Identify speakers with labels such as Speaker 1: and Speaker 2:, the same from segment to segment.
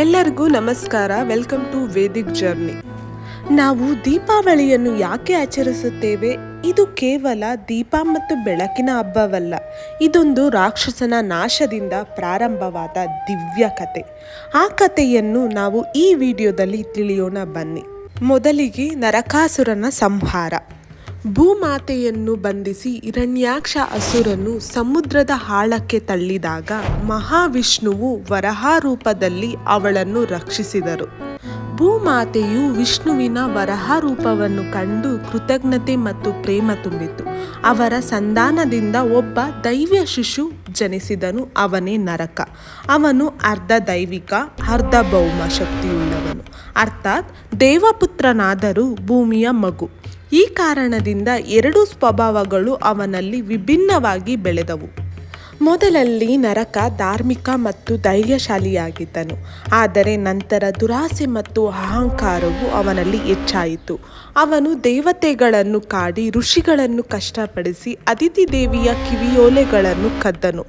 Speaker 1: ಎಲ್ಲರಿಗೂ ನಮಸ್ಕಾರ. Welcome to Vedic journey ನಾವು ದೀಪಾವಳಿಯನ್ನು ಯಾಕೆ ಆಚರಿಸುತ್ತೇವೆ? ಇದು ಕೇವಲ ದೀಪ ಮತ್ತು ಬೆಳಕಿನ ಹಬ್ಬವಲ್ಲ. ಇದೊಂದು ರಾಕ್ಷಸನ ನಾಶದಿಂದ ಪ್ರಾರಂಭವಾದ ದಿವ್ಯ ಕತೆ. ಆ ಕಥೆಯನ್ನು ನಾವು ಈ ವಿಡಿಯೋದಲ್ಲಿ ತಿಳಿಯೋಣ ಬನ್ನಿ. ಮೊದಲಿಗೆ ನರಕಾಸುರನ ಸಂಹಾರ. ಭೂಮಾತೆಯನ್ನು ಬಂಧಿಸಿ ಹಿರಣ್ಯಾಕ್ಷ ಅಸುರನು ಸಮುದ್ರದ ಹಾಳಕ್ಕೆ ತಳ್ಳಿದಾಗ ಮಹಾವಿಷ್ಣುವು ವರಹ ರೂಪದಲ್ಲಿ ಅವಳನ್ನು ರಕ್ಷಿಸಿದರು. ಭೂಮಾತೆಯು ವಿಷ್ಣುವಿನ ವರಹ ರೂಪವನ್ನು ಕಂಡು ಕೃತಜ್ಞತೆ ಮತ್ತು ಪ್ರೇಮ ತುಂಬಿತು. ಅವರ ಸಂಧಾನದಿಂದ ಒಬ್ಬ ದೈವ್ಯ ಶಿಶು ಜನಿಸಿದನು, ಅವನೇ ನರಕ. ಅವನು ಅರ್ಧ ದೈವಿಕ ಅರ್ಧ ಭೌಮ ಶಕ್ತಿಯುಳ್ಳವನು. ಅರ್ಥಾತ್ ದೇವಪುತ್ರನಾದರೂ ಭೂಮಿಯ ಮಗು. ಈ ಕಾರಣದಿಂದ ಎರಡು ಸ್ವಭಾವಗಳು ಅವನಲ್ಲಿ ವಿಭಿನ್ನವಾಗಿ ಬೆಳೆದವು. ಮೊದಲಲ್ಲಿ ನರಕ ಧಾರ್ಮಿಕ ಮತ್ತು ಧೈರ್ಯಶಾಲಿಯಾಗಿದ್ದನು. ಆದರೆ ನಂತರ ದುರಾಸೆ ಮತ್ತು ಅಹಂಕಾರವು ಅವನಲ್ಲಿ ಹೆಚ್ಚಾಯಿತು. ಅವನು ದೇವತೆಗಳನ್ನು ಕಾಡಿ ಋಷಿಗಳನ್ನು ಕಷ್ಟಪಡಿಸಿ ಅದಿತಿ ದೇವಿಯ ಕಿವಿಯೋಲೆಗಳನ್ನು ಕದ್ದನು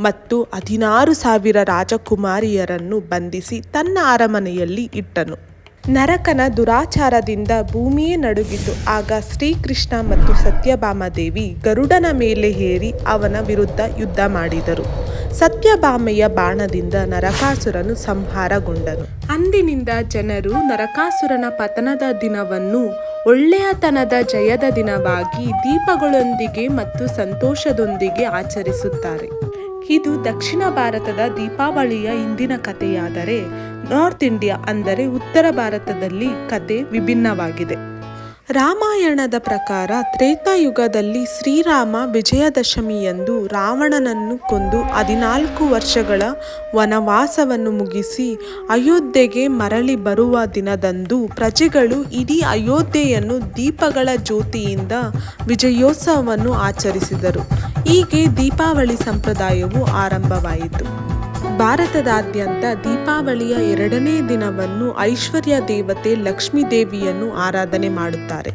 Speaker 1: ಮತ್ತು ಹದಿನಾರು ಸಾವಿರ ರಾಜಕುಮಾರಿಯರನ್ನು ಬಂಧಿಸಿ ತನ್ನ ಅರಮನೆಯಲ್ಲಿ ಇಟ್ಟನು. ನರಕನ ದುರಾಚಾರದಿಂದ ಭೂಮಿಯೇ ನಡುಗಿತು. ಆಗ ಶ್ರೀಕೃಷ್ಣ ಮತ್ತು ಸತ್ಯಭಾಮ ದೇವಿ ಗರುಡನ ಮೇಲೆ ಹೇರಿ ಅವನ ವಿರುದ್ಧ ಯುದ್ಧ ಮಾಡಿದರು. ಸತ್ಯಭಾಮೆಯ ಬಾಣದಿಂದ ನರಕಾಸುರನು ಸಂಹಾರಗೊಂಡನು. ಅಂದಿನಿಂದ ಜನರು ನರಕಾಸುರನ ಪತನದ ದಿನವನ್ನು ಒಳ್ಳೆಯತನದ ಜಯದ ದಿನವಾಗಿ ದೀಪಗಳೊಂದಿಗೆ ಮತ್ತು ಸಂತೋಷದೊಂದಿಗೆ ಆಚರಿಸುತ್ತಾರೆ. ಇದು ದಕ್ಷಿಣ ಭಾರತದ ದೀಪಾವಳಿಯ ಇಂದಿನ ಕಥೆಯಾದರೆ ನಾರ್ತ್ ಇಂಡಿಯಾ ಅಂದರೆ ಉತ್ತರ ಭಾರತದಲ್ಲಿ ಕತೆ ವಿಭಿನ್ನವಾಗಿದೆ. ರಾಮಾಯಣದ ಪ್ರಕಾರ ತ್ರೇತಾಯುಗದಲ್ಲಿ ಶ್ರೀರಾಮ ವಿಜಯದಶಮಿಯಂದು ರಾವಣನನ್ನು ಕೊಂದು ಹದಿನಾಲ್ಕು ವರ್ಷಗಳ ವನವಾಸವನ್ನು ಮುಗಿಸಿ ಅಯೋಧ್ಯೆಗೆ ಮರಳಿ ಬರುವ ದಿನದಂದು ಪ್ರಜೆಗಳು ಇಡೀ ಅಯೋಧ್ಯೆಯನ್ನು ದೀಪಗಳ ಜ್ಯೋತಿಯಿಂದ ವಿಜಯೋತ್ಸವವನ್ನು ಆಚರಿಸಿದರು. ಹೀಗೆ ದೀಪಾವಳಿ ಸಂಪ್ರದಾಯವು ಆರಂಭವಾಯಿತು. ಭಾರತದಾದ್ಯಂತ ದೀಪಾವಳಿಯ ಎರಡನೇ ದಿನವನ್ನು ಐಶ್ವರ್ಯ ದೇವತೆ ಲಕ್ಷ್ಮೀ ದೇವಿಯನ್ನು ಆರಾಧನೆ ಮಾಡುತ್ತಾರೆ.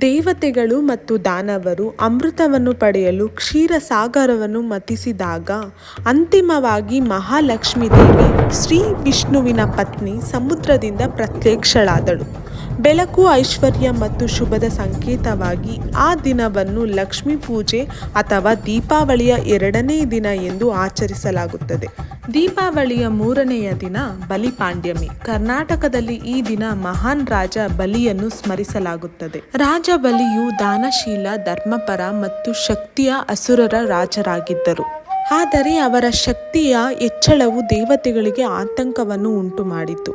Speaker 1: ದೇವತೆಗಳು ಮತ್ತು ದಾನವರು ಅಮೃತವನ್ನು ಪಡೆಯಲು ಕ್ಷೀರಸಾಗರವನ್ನು ಮತಿಸಿದಾಗ ಅಂತಿಮವಾಗಿ ಮಹಾಲಕ್ಷ್ಮೀ ದೇವಿ ಶ್ರೀ ವಿಷ್ಣುವಿನ ಪತ್ನಿ ಸಮುದ್ರದಿಂದ ಪ್ರತ್ಯಕ್ಷಳಾದಳು. ಬೆಳಕು, ಐಶ್ವರ್ಯ ಮತ್ತು ಶುಭದ ಸಂಕೇತವಾಗಿ ಆ ದಿನವನ್ನು ಲಕ್ಷ್ಮೀ ಪೂಜೆ ಅಥವಾ ದೀಪಾವಳಿಯ ಎರಡನೇ ದಿನ ಎಂದು ಆಚರಿಸಲಾಗುತ್ತದೆ. ದೀಪಾವಳಿಯ ಮೂರನೆಯ ದಿನ ಬಲಿಪಾಂಡ್ಯಮಿ. ಕರ್ನಾಟಕದಲ್ಲಿ ಈ ದಿನ ಮಹಾನ್ ರಾಜ ಬಲಿಯನ್ನು ಸ್ಮರಿಸಲಾಗುತ್ತದೆ. ರಾಜ ಬಲಿಯು ದಾನಶೀಲ, ಧರ್ಮಪರ ಮತ್ತು ಶಕ್ತಿಯ ಅಸುರರ ರಾಜರಾಗಿದ್ದರು. ಆದರೆ ಅವರ ಶಕ್ತಿಯ ಹೆಚ್ಚಳವು ದೇವತೆಗಳಿಗೆ ಆತಂಕವನ್ನು ಉಂಟು ಮಾಡಿತು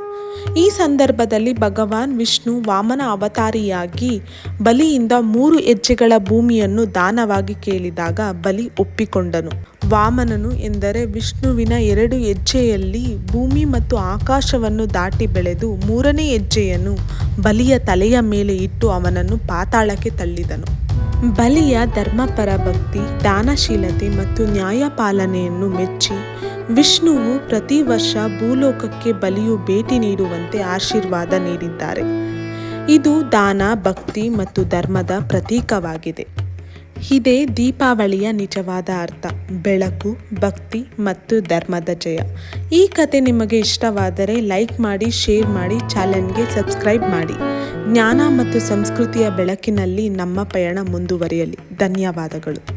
Speaker 1: ಈ ಸಂದರ್ಭದಲ್ಲಿ ಭಗವಾನ್ ವಿಷ್ಣು ವಾಮನ ಅವತಾರಿಯಾಗಿ ಬಲಿಯಿಂದ ಮೂರು ಹೆಜ್ಜೆಗಳ ಭೂಮಿಯನ್ನು ದಾನವಾಗಿ ಕೇಳಿದಾಗ ಬಲಿ ಒಪ್ಪಿಕೊಂಡನು. ವಾಮನನು ಎಂದರೆ ವಿಷ್ಣುವಿನ ಎರಡು ಹೆಜ್ಜೆಯಲ್ಲಿ ಭೂಮಿ ಮತ್ತು ಆಕಾಶವನ್ನು ದಾಟಿ ಬೆಳೆದು ಮೂರನೇ ಹೆಜ್ಜೆಯನ್ನು ಬಲಿಯ ತಲೆಯ ಮೇಲೆ ಇಟ್ಟು ಅವನನ್ನು ಪಾತಾಳಕ್ಕೆ ತಳ್ಳಿದನು. ಬಲಿಯ ಧರ್ಮಪರ ಭಕ್ತಿ, ದಾನಶೀಲತೆ ಮತ್ತು ನ್ಯಾಯಪಾಲನೆಯನ್ನು ಮೆಚ್ಚಿ, ವಿಷ್ಣುವು ಪ್ರತಿ ವರ್ಷ ಭೂಲೋಕಕ್ಕೆ ಬಲಿಯು ಭೇಟಿ ನೀಡುವಂತೆ ಆಶೀರ್ವಾದ ನೀಡಿದ್ದಾರೆ. ಇದು ದಾನ, ಭಕ್ತಿ ಮತ್ತು ಧರ್ಮದ ಪ್ರತೀಕವಾಗಿದೆ. ಇದೇ ದೀಪಾವಳಿಯ ನಿಜವಾದ ಅರ್ಥ. ಬೆಳಕು, ಭಕ್ತಿ ಮತ್ತು ಧರ್ಮದ ಜಯ. ಈ ಕತೆ ನಿಮಗೆ ಇಷ್ಟವಾದರೆ ಲೈಕ್ ಮಾಡಿ, ಶೇರ್ ಮಾಡಿ, ಚಾನೆಲ್ಗೆ ಸಬ್ಸ್ಕ್ರೈಬ್ ಮಾಡಿ. ಜ್ಞಾನ ಮತ್ತು ಸಂಸ್ಕೃತಿಯ ಬೆಳಕಿನಲ್ಲಿ ನಮ್ಮ ಪಯಣ ಮುಂದುವರಿಯಲಿ. ಧನ್ಯವಾದಗಳು.